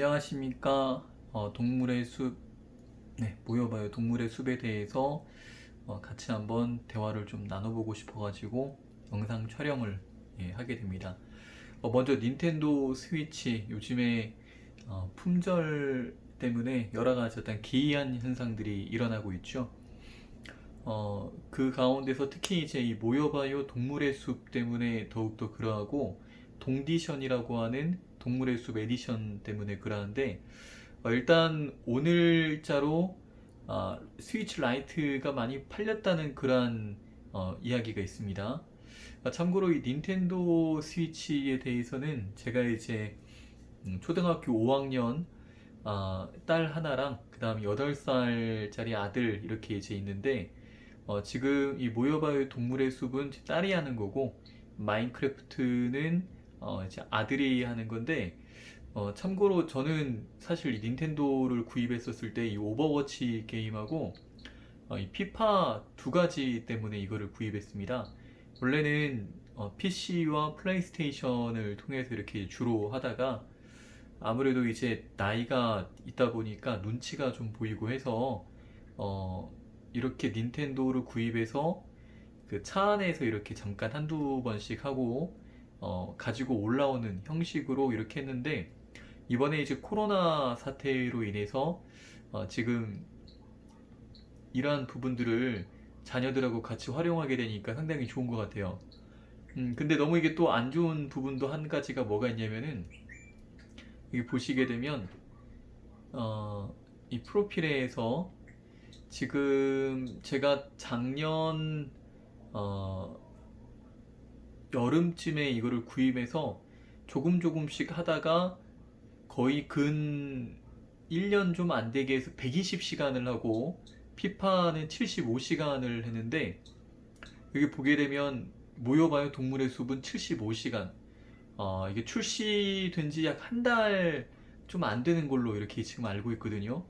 안녕하십니까. 어, 동물의 숲, 네, 모여봐요. 동물의 숲에 대해서 어, 같이 한번 대화를 좀 나눠보고 싶어가지고 영상 촬영을 예, 하게 됩니다. 어, 먼저 닌텐도 스위치 요즘에 어, 품절 때문에 여러 가지 어떤 기이한 현상들이 일어나고 있죠. 어, 그 가운데서 특히 이제 이 모여봐요 동물의 숲 때문에 더욱더 그러하고 동디션이라고 하는 동물의 숲 에디션 때문에 그러한데 어, 일단 오늘자로 아, 스위치 라이트가 많이 팔렸다는 그러한 어, 이야기가 있습니다. 아, 참고로 이 닌텐도 스위치에 대해서는 제가 이제 음, 초등학교 5학년 아, 딸 하나랑 그 다음 8살짜리 아들 이렇게 이제 있는데 어, 지금 이 모여봐요 동물의 숲은 제 딸이 하는 거고 마인크래프트는 어, 이제 아들이 하는 건데 어, 참고로 저는 사실 이 닌텐도를 구입했었을 때 이 오버워치 게임하고 어, 이 피파 두 가지 때문에 이거를 구입했습니다. 원래는 어, PC와 플레이스테이션을 통해서 이렇게 주로 하다가 아무래도 이제 나이가 있다 보니까 눈치가 좀 보이고 해서 어, 이렇게 닌텐도를 구입해서 그 차 안에서 이렇게 잠깐 한두 번씩 하고 어, 가지고 올라오는 형식으로 이렇게 했는데 이번에 이제 코로나 사태로 인해서 어, 지금 이러한 부분들을 자녀들하고 같이 활용하게 되니까 상당히 좋은 것 같아요. 음, 근데 너무 이게 또 안 좋은 부분도 한 가지가 뭐가 있냐면은 여기 보시게 되면 어, 이 프로필에서 지금 제가 작년 어, 여름쯤에 이거를 구입해서 조금 조금씩 하다가 거의 근 1년 좀 안 되게 해서 120시간을 하고 피파는 75시간을 했는데 여기 보게 되면 모여봐요. 동물의 숲은 75시간. 어, 이게 출시된 지 약 한 달 좀 안 되는 걸로 이렇게 지금 알고 있거든요.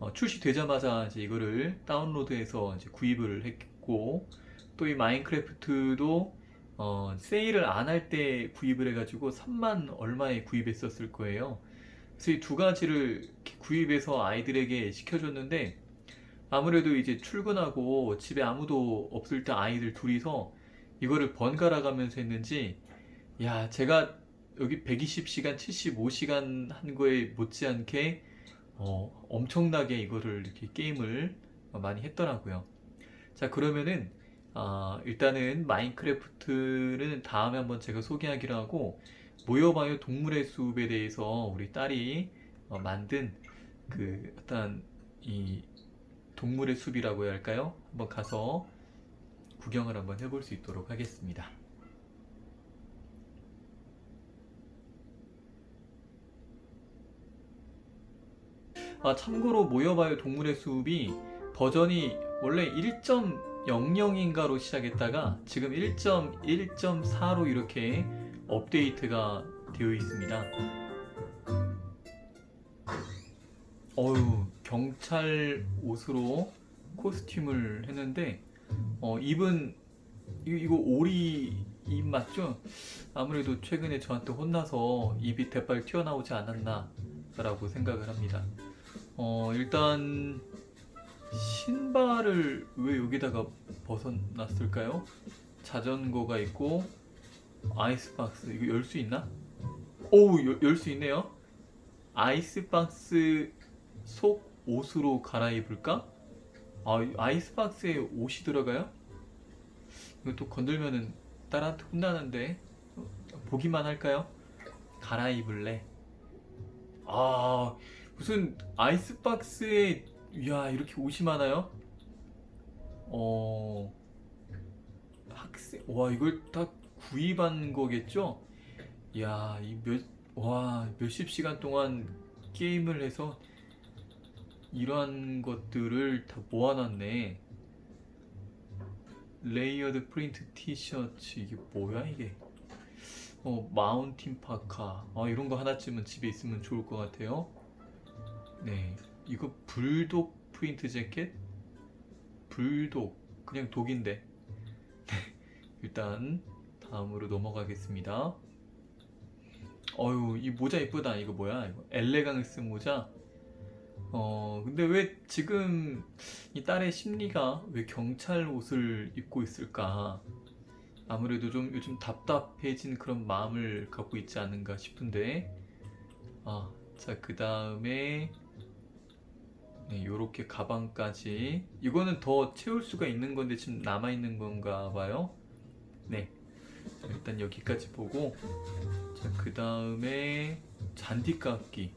어, 출시되자마자 이제 이거를 다운로드해서 이제 구입을 했고 또 이 마인크래프트도 어, 세일을 안 할 때 구입을 해가지고 3만 얼마에 구입했었을 거예요. 그래서 이 두 가지를 구입해서 아이들에게 시켜줬는데 아무래도 이제 출근하고 집에 아무도 없을 때 아이들 둘이서 이거를 번갈아 가면서 했는지 야 제가 여기 120시간, 75시간 한 거에 못지않게 어, 엄청나게 이거를 이렇게 게임을 많이 했더라고요. 자 그러면은 아, 일단은 마인크래프트는 다음에 한번 제가 소개하기로 하고 모여봐요 동물의 숲에 대해서 우리 딸이 어, 만든 그 어떤 이 동물의 숲이라고 해야 할까요? 한번 가서 구경을 한번 해볼 수 있도록 하겠습니다. 아, 참고로 모여봐요 동물의 숲이 버전이 원래 1.00인가로 시작했다가 지금 1.1.4로 이렇게 업데이트가 되어 있습니다. 어유 경찰 옷으로 코스튬을 했는데 어, 입은 이거, 이거 오리 입 맞죠? 아무래도 최근에 저한테 혼나서 입이 대빨 튀어나오지 않았나라고 생각을 합니다. 어, 일단 신발을 왜 여기다가 벗어놨을까요? 자전거가 있고 아이스박스 이거 열 수 있나? 오우 열 수 있네요. 아이스박스 속 옷으로 갈아입을까? 아 아이스박스에 옷이 들어가요? 이거 또 건들면은 딸한테 혼나는데 어, 보기만 할까요? 갈아입을래. 아 무슨 아이스박스에 야 이렇게 옷이 많아요? 어 학생 와 이걸 다 구입한 거겠죠? 야이몇와 몇십 시간 동안 게임을 해서 이러한 것들을 다 모아놨네. 레이어드 프린트 티셔츠 이게 뭐야 이게? 어 마운틴 파카 아 이런 거 하나쯤은 집에 있으면 좋을 것 같아요. 네 이거 불독 프린트 재킷? 불독 그냥 독인데 일단 다음으로 넘어가겠습니다 어유 이 모자 이쁘다. 이거 뭐야? 이거 엘레강스 모자. 어 근데 왜 지금 이 딸의 심리가 왜 경찰 옷을 입고 있을까? 아무래도 좀 요즘 답답해진 그런 마음을 갖고 있지 않은가 싶은데. 아, 자, 그 다음에 네, 요렇게 가방까지. 이거는 더 채울 수가 있는 건데 지금 남아 있는 건가 봐요. 네. 자, 일단 여기까지 보고 자, 그 다음에 잔디깎기.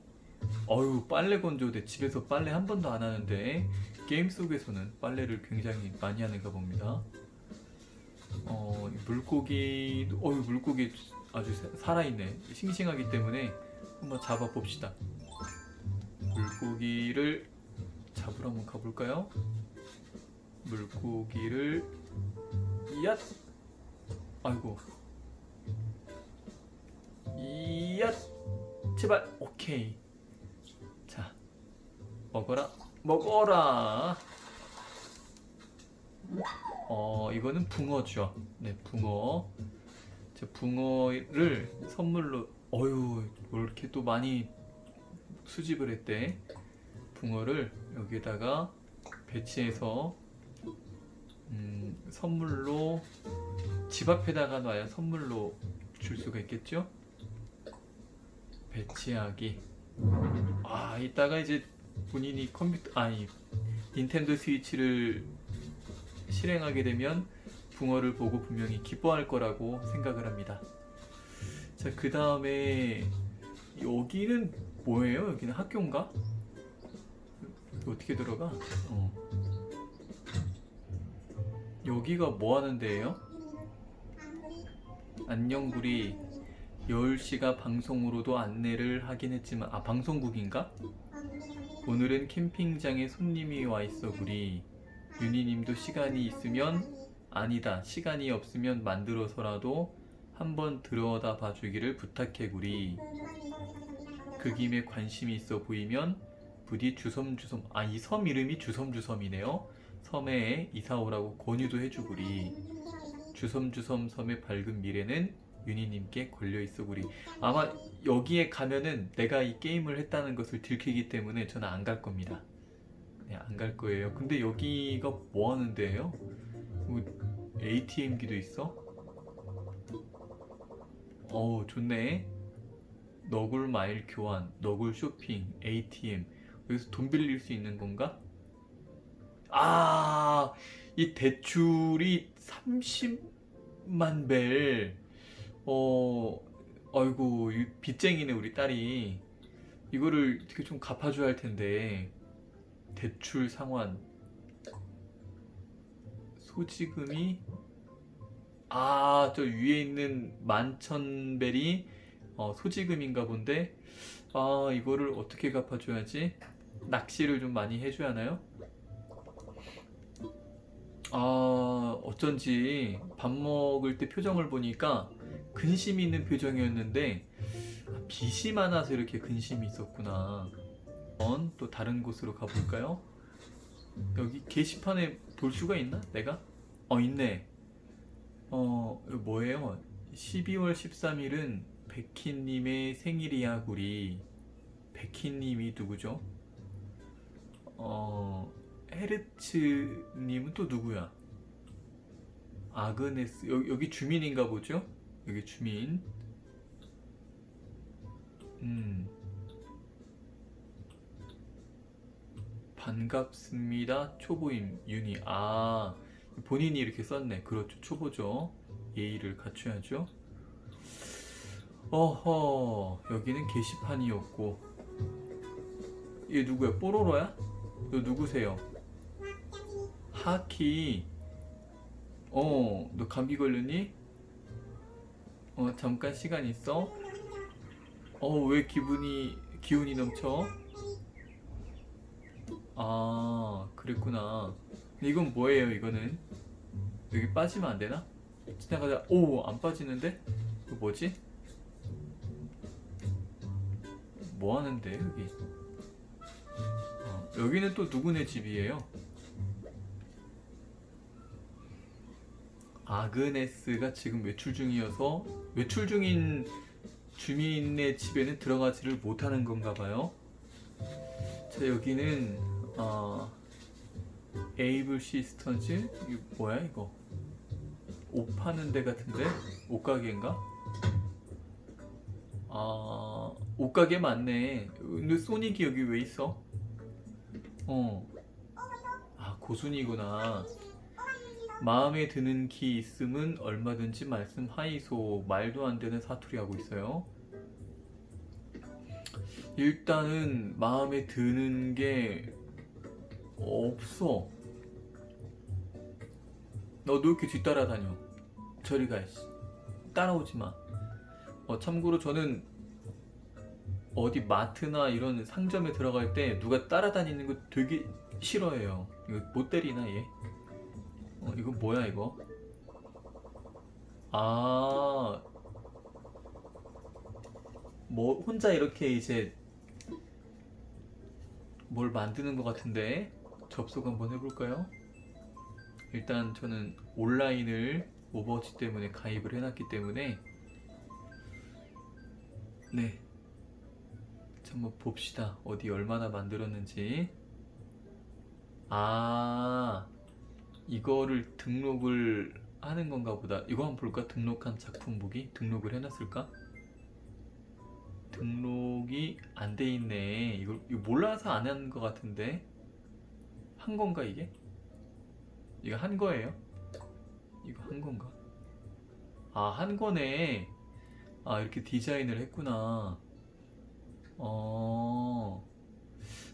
어유 빨래 건조대 집에서 빨래 한 번도 안 하는데 게임 속에서는 빨래를 굉장히 많이 하는가 봅니다. 어, 이 물고기, 어유 물고기 아주 사- 살아있네. 싱싱하기 때문에 한번 잡아 봅시다. 물고기를 잡으러 한번 가볼까요? 물고기를 얏! 아이고. 얏! 제발! 오케이. 자 먹어라. 먹어라. 어 이거는 붕어죠. 네 붕어. 자 붕어를 선물로 어유 뭐 이렇게 또 많이 수집을 했대 붕어를 여기다가 배치해서 음, 선물로 집 앞에다가 놔야 선물로 줄 수가 있겠죠? 배치하기. 아, 이따가 이제 본인이 컴퓨터, 아니, 닌텐도 스위치를 실행하게 되면 붕어를 보고 분명히 기뻐할 거라고 생각을 합니다. 자, 그 다음에 여기는 뭐예요? 여기는 학교인가? 어떻게 들어가? 어. 여기가 뭐 하는 데예요? 안녕구리 10시가 방송으로도 안내를 하긴 했지만 아 방송국인가? 오늘은 캠핑장에 손님이 와 있어 구리 윤희님도 시간이 있으면 아니다 시간이 없으면 만들어서라도 한번 들여다 봐주기를 부탁해 구리 그 김에 관심이 있어 보이면 부디 주섬주섬 아 이 섬 이름이 주섬주섬이네요. 섬에 이사 오라고 권유도 해주구리. 주섬주섬 섬의 밝은 미래는 윤희님께 걸려 있어 구리. 아마 여기에 가면은 내가 이 게임을 했다는 것을 들키기 때문에 저는 안 갈 겁니다. 네, 안갈 거예요. 근데 여기가 뭐 하는 데예요? 뭐 ATM기도 있어? 어우 좋네. 너굴 마일 교환, 너굴 쇼핑, ATM 여기서 돈 빌릴 수 있는 건가? 아, 이 대출이 30만 벨. 어, 아이고, 이 빚쟁이네, 우리 딸이. 이거를 어떻게 좀 갚아줘야 할 텐데. 대출 상환. 소지금이, 아, 저 위에 있는 만천벨이 어, 소지금인가 본데. 아, 이거를 어떻게 갚아줘야지? 낚시를 좀 많이 해줘야 하나요? 아, 어쩐지 밥 먹을 때 표정을 보니까 근심이 있는 표정이었는데 아, 빚이 많아서 이렇게 근심이 있었구나. 또 다른 곳으로 가볼까요? 여기 게시판에 볼 수가 있나? 내가? 어, 있네. 어, 뭐예요? 12월 13일은 백희님의 생일이야, 구리. 백희님이 누구죠? 어, 헤르츠님은 또 누구야? 아그네스 여기, 여기 주민인가 보죠? 여기 주민. 음. 반갑습니다. 초보임 윤희. 아 본인이 이렇게 썼네. 그렇죠. 초보죠. 예의를 갖춰야죠. 어허 여기는 게시판이었고 얘 누구야? 뽀로로야? 너 누구세요? 하키. 어, 너 감기 걸렸니? 어, 잠깐 시간 있어? 어, 왜 기분이, 기운이 넘쳐? 아, 그랬구나. 이건 뭐예요, 이거는? 여기 빠지면 안 되나? 지나가다, 오, 안 빠지는데? 이거 뭐지? 뭐 하는데, 여기? 어, 여기는 또 누구네 집이에요? 아그네스가 지금 외출 중이어서 외출 중인 주민의 집에는 들어가지를 못하는 건가 봐요. 자 여기는 어, 에이블 시스터즈 이거 뭐야 이거 옷 파는 데 같은데 옷가게인가? 아 옷가게 맞네. 근데 소닉이 여기 왜 있어? 어. 아 고순이구나. 마음에 드는 기 있음은 얼마든지 말씀하이소. 말도 안 되는 사투리 하고 있어요. 일단은 마음에 드는 게 없어. 너도 이렇게 뒤따라다녀. 저리 가. 씨. 따라오지 마. 어, 참고로 저는 어디 마트나 이런 상점에 들어갈 때 누가 따라다니는 거 되게 싫어해요. 이거 못 때리나 얘? 어, 이거 뭐야 이거? 아, 뭐 혼자 이렇게 이제 뭘 만드는 것 같은데 접속 한번 해볼까요? 일단 저는 온라인을 오버워치 때문에 가입을 해놨기 때문에 네. 자, 한번 봅시다. 어디 얼마나 만들었는지. 아, 이거를 등록을 하는 건가 보다. 이거 한번 볼까? 등록한 작품 보기? 등록을 해놨을까? 등록이 안 돼 있네. 이걸 이거 몰라서 안 한 것 같은데. 한 건가 이게? 이거 한 거예요? 이거 한 건가? 아, 한 거네. 아, 이렇게 디자인을 했구나. 어,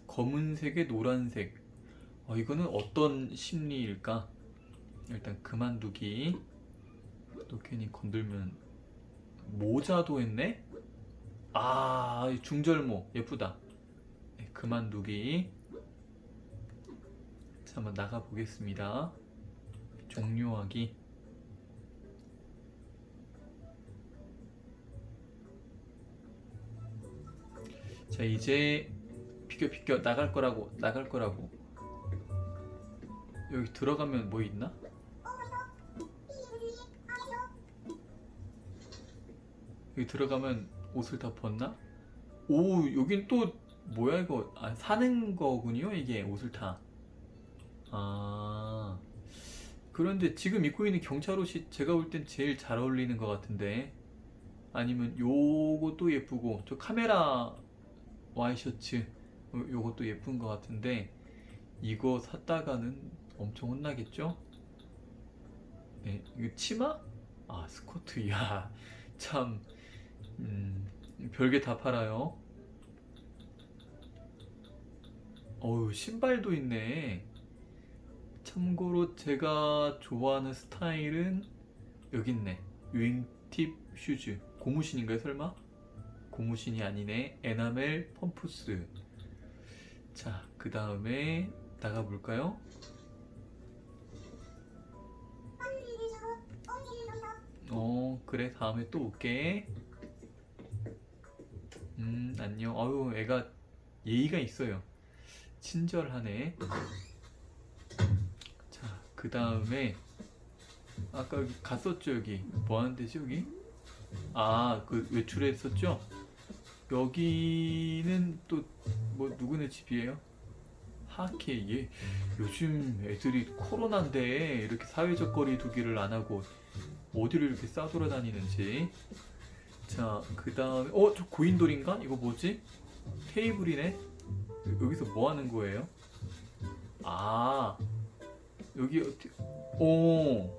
검은색에 노란색. 어, 이거는 어떤 심리일까? 일단 그만두기. 또 괜히 건들면 모자도 했네? 아, 이 중절모 예쁘다. 네, 그만두기. 자, 한번 나가 보겠습니다. 종료하기. 자, 이제 비켜 비켜 나갈 거라고 나갈 거라고. 여기 들어가면 뭐 있나? 여기 들어가면 옷을 다 벗나? 오, 여긴 또 뭐야 이거? 아, 사는 거군요. 이게 옷을 다. 아. 그런데 지금 입고 있는 경찰 옷이 제가 볼 땐 제일 잘 어울리는 것 같은데. 아니면 요것도 예쁘고 저 카메라 와이셔츠 요- 요것도 예쁜 것 같은데 이거 샀다가는 엄청 혼나겠죠? 네, 이거 치마? 아 스커트 야 참 음, 별게 다 팔아요. 어우 신발도 있네. 참고로 제가 좋아하는 스타일은 여기 있네. 윙팁 슈즈. 고무신인가요 설마? 고무신이 아니네. 에나멜 펌프스. 자, 그 다음에 나가볼까요? 어, 그래. 다음에 또 올게. 음, 안녕. 어유, 애가 예의가 있어요. 친절하네. 자, 그 다음에 아까 여기 갔었죠, 여기. 뭐 하는 데지, 여기? 아, 그 외출했었죠? 여기는 또 뭐 누구네 집이에요? 하케 얘 요즘 애들이 코로나인데 이렇게 사회적 거리 두기를 안 하고 어디를 이렇게 싸돌아다니는지 자 그 다음에 어 저 고인돌인가? 이거 뭐지? 테이블이네 여기서 뭐 하는 거예요? 아 여기 어떻게 오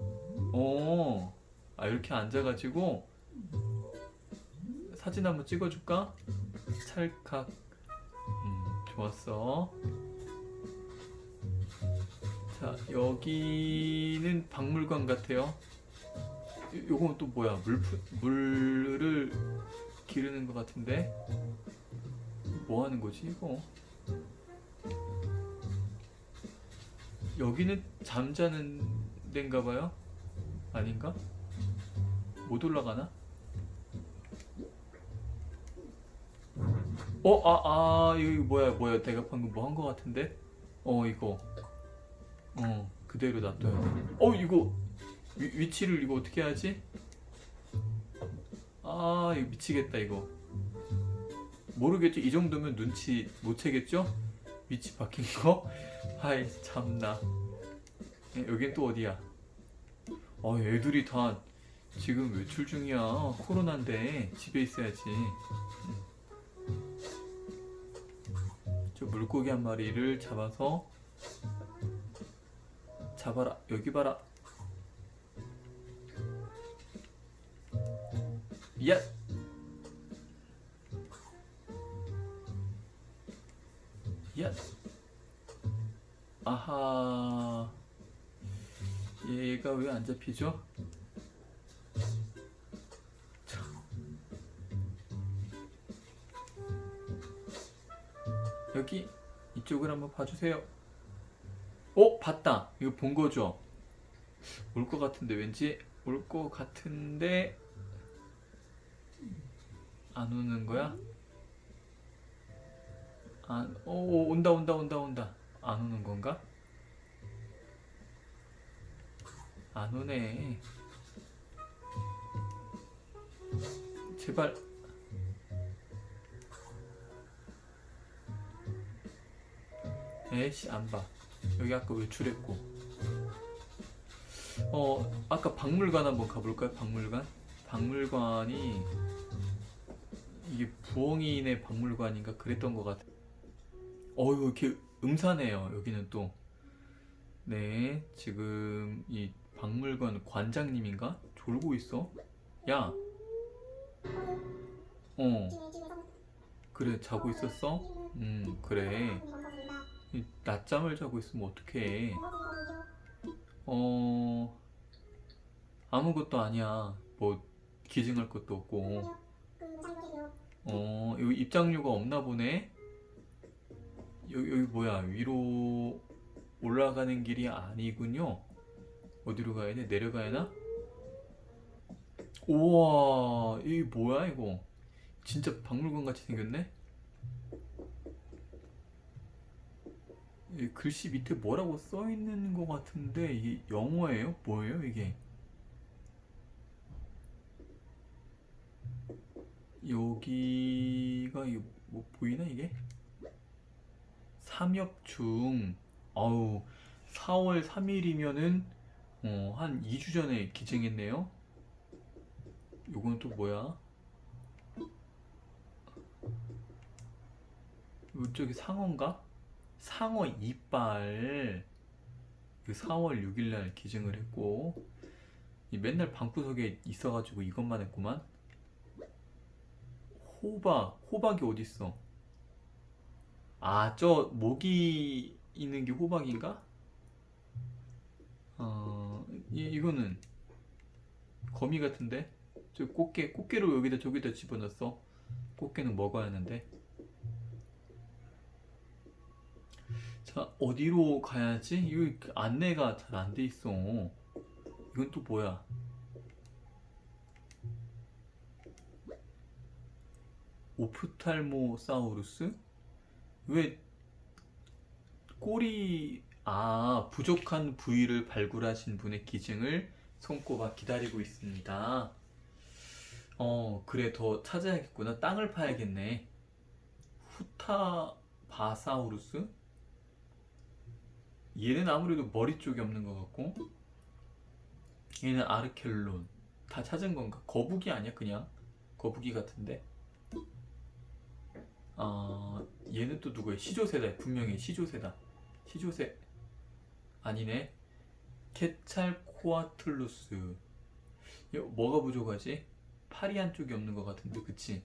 오 아 이렇게 앉아가지고 사진 한번 찍어줄까? 찰칵. 음 좋았어. 자 여기는 박물관 같아요. 요- 요건 또 뭐야? 물 물을 기르는 것 같은데? 뭐 하는 거지 이거? 여기는 잠자는 데인가 봐요? 아닌가? 못 올라가나 어, 아, 아, 이거 뭐야, 뭐야. 내가 방금 뭐 한 거 같은데? 어, 이거. 어, 그대로 놔둬야 돼. 어, 이거. 위, 위치를 이거 어떻게 하지? 아, 아 이거 미치겠다 이거 모르겠죠 이 정도면 눈치 못 채겠죠 위치 바뀐 거 아이 참나 예, 여긴 또 어디야 어 애들이 다 지금 외출 중이야 코로나인데 집에 있어야지 물고기 한 마리를 잡아서 잡아라 여기 봐라 야 야! 아하 얘가 왜 안 잡히죠? 여기 이쪽을 한번 봐주세요. 어 봤다. 이거 본 거죠? 올 것 같은데 왠지 올 것 같은데 안 오는 거야? 안, 오, 온다, 온다, 온다, 온다. 안 오는 건가? 안 오네. 제발. 에이씨, 안 봐. 여기 아까 외출했고. 어, 아까 박물관 한번 가볼까요? 박물관? 박물관이 이게 부엉이네 박물관인가 그랬던 것 같아. 어유 이렇게 음산해요. 여기는 또. 네, 지금 이 박물관 관장님인가? 졸고 있어? 야. 어, 그래, 자고 있었어? 음, 그래. 이 낮잠을 자고 있으면 어떡해. 어, 아무것도 아니야. 뭐, 기증할 것도 없고. 어, 여기 입장료가 없나 보네? 여기, 여기 뭐야? 위로 올라가는 길이 아니군요. 어디로 가야 돼? 내려가야 하나? 우와, 이게 뭐야, 이거? 진짜 박물관 같이 생겼네? 글씨 밑에 뭐라고 써 있는 것 같은데, 이게 영어예요? 뭐예요, 이게? 여기가 이게 뭐 보이나 이게? 삼엽중 아우 4월 3일이면은 어, 한 2주 전에 기증했네요. 요건 또 뭐야? 이쪽이 상어인가? 상어 이빨 그 4월 6일 날 기증을 했고 이 맨날 방구석에 있어가지고 이것만 했구만. 호박, 호박이 어딨어? 아, 저 모기 있는 게 호박인가? 어, 이, 이거는 거미 같은데? 저 꽃게, 꽃게로 여기다 저기다 집어넣었어. 꽃게는 먹어야 하는데. 자, 어디로 가야지? 이거 안내가 잘 안 돼 있어. 이건 또 뭐야? 오프탈모사우루스? 왜 꼬리 아 부족한 부위를 발굴하신 분의 기증을 손꼽아 기다리고 있습니다. 어 그래 더 찾아야겠구나. 땅을 파야겠네. 후타바사우루스? 얘는 아무래도 머리 쪽이 없는 것 같고 얘는 아르켈론 다 찾은 건가? 거북이 아니야 그냥 거북이 같은데 아 얘는 또 누구야? 시조새다 분명히 시조새다 시조새 아니네 케찰코아틀루스 뭐가 부족하지? 팔이 한쪽이 없는 것 같은데 그치?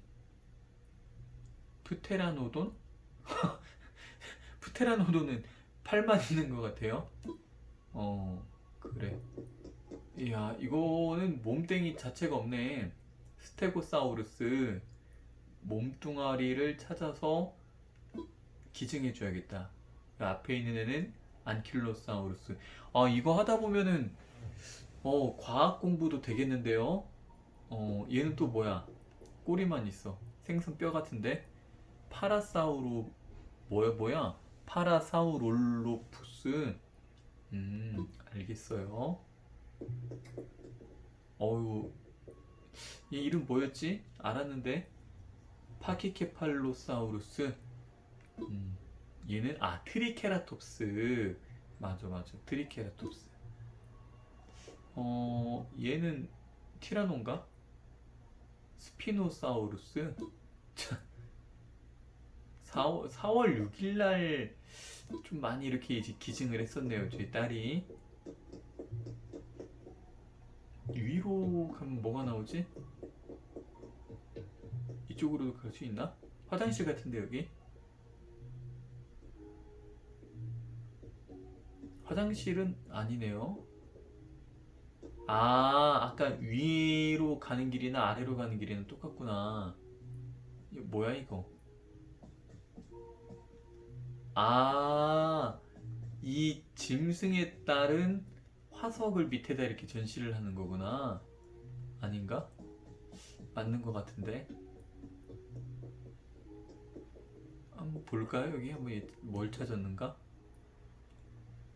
프테라노돈? 프테라노돈은 팔만 있는 것 같아요 어 그래 이야 이거는 몸뚱이 자체가 없네 스테고사우루스 몸뚱아리를 찾아서 기증해 줘야겠다. 앞에 있는 애는 안킬로사우루스. 아, 이거 하다 보면은 어, 과학 공부도 되겠는데요. 어, 얘는 또 뭐야? 꼬리만 있어. 생선 뼈 같은데. 파라사우로 뭐야 뭐야? 파라사우롤로푸스. 음, 알겠어요. 어유 얘 이름 뭐였지? 알았는데 파키케팔로사우루스 음, 얘는 아 트리케라톱스 맞아 맞아 트리케라톱스 어 얘는 티라노인가? 스피노사우루스 참 4월, 4월 6일 날 좀 많이 이렇게 이제 기증을 했었네요 저희 딸이 위로 가면 뭐가 나오지? 이쪽으로도 갈 수 있나? 화장실 같은데 여기? 화장실은 아니네요. 아, 아까 위로 가는 길이나 아래로 가는 길이는 똑같구나. 이거 뭐야 이거? 아, 이 짐승에 따른 화석을 밑에다 이렇게 전시를 하는 거구나. 아닌가? 맞는 것 같은데. 한번 볼까요? 여기 한번 얘- 뭘 찾았는가?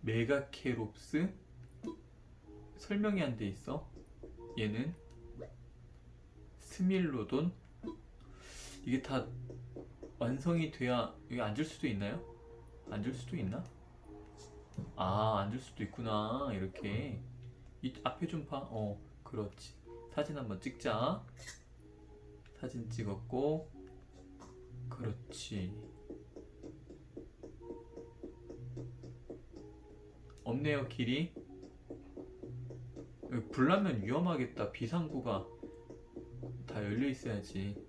메가케롭스? 설명이 안 돼 있어. 얘는 스밀로돈? 이게 다 완성이 돼야 여기 앉을 수도 있나요? 앉을 수도 있나? 아, 앉을 수도 있구나. 이렇게. 이 앞에 좀 봐. 어, 그렇지. 사진 한번 찍자. 사진 찍었고. 그렇지. 없네요, 길이. 여기 불 나면 위험하겠다. 비상구가 다 열려 있어야지.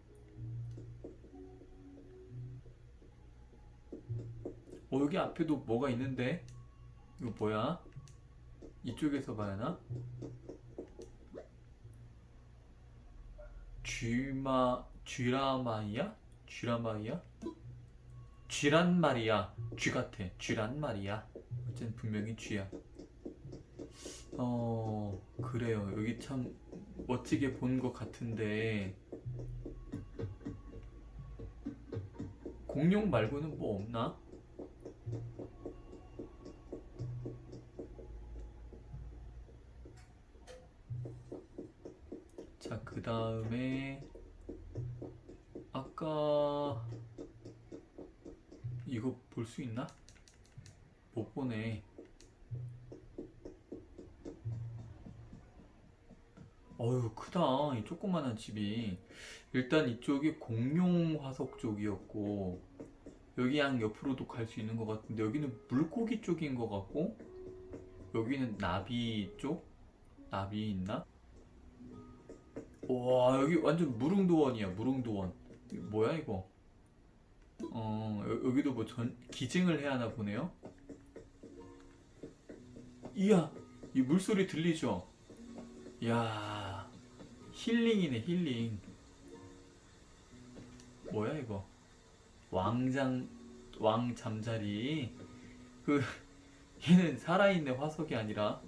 어, 여기 앞에도 뭐가 있는데? 이거 뭐야? 이쪽에서 봐야 하나? 쥐마, 쥐라마이야? 쥐라마이야? 쥐란 말이야. 쥐 같아. 쥐란 말이야. 어쨌든 분명히 쥐야. 어, 그래요. 여기 참 멋지게 본 것 같은데. 공룡 말고는 뭐 없나? 다음에 아까 이거 볼 수 있나? 못 보네. 어휴, 크다. 이 조그만한 집이. 일단 이쪽이 공룡 화석 쪽이었고, 여기 양 옆으로도 갈 수 있는 것 같은데, 여기는 물고기 쪽인 것 같고, 여기는 나비 쪽? 나비 있나? 와, 여기 완전 무릉도원이야, 무릉도원. 뭐야, 이거? 어, 여- 여기도 뭐 전, 기증을 해야 하나 보네요? 이야, 이 물소리 들리죠? 이야, 힐링이네, 힐링. 뭐야, 이거? 왕장, 왕 잠자리. 그, 얘는 살아있는 화석이 아니라,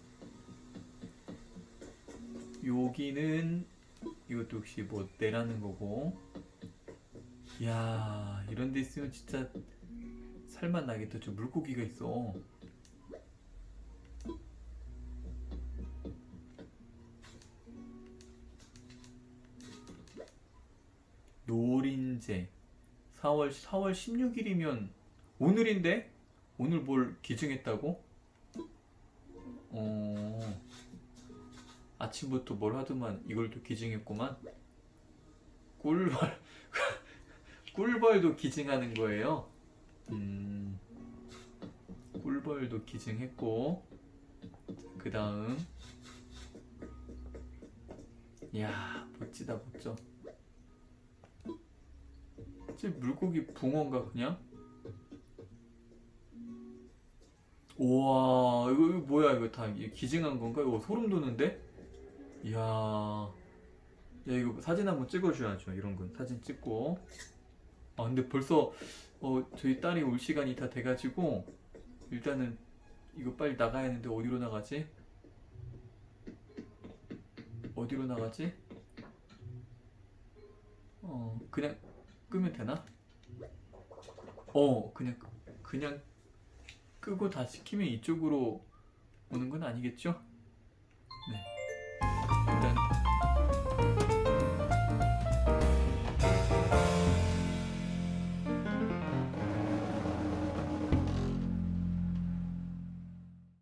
여기는 이것도 역시 뭐 내라는 거고. 이야, 이런 데 있으면 진짜 살만 나겠다. 저 물고기가 있어. 노린재 4월 4월 16일이면 오늘인데 오늘 뭘 기증했다고? 어 아침부터 뭘 하더만 이걸 또 기증했구만 꿀벌 꿀벌도 기증하는 거예요 음 꿀벌도 기증했고 그 다음 이야 멋지다 멋져 쟤 물고기 붕어인가 그냥? 우와 이거, 이거 뭐야 이거 다 기증한 건가? 이거 소름 돋는데? 이야 야 이거 사진 한번 찍어줘야죠 이런 건 사진 찍고 아 근데 벌써 어 저희 딸이 올 시간이 다 돼가지고 일단은 이거 빨리 나가야 하는데 어디로 나가지? 어디로 나가지? 어 그냥 끄면 되나? 어, 그냥 그냥 끄고 다시 키면 이쪽으로 오는 건 아니겠죠? 네.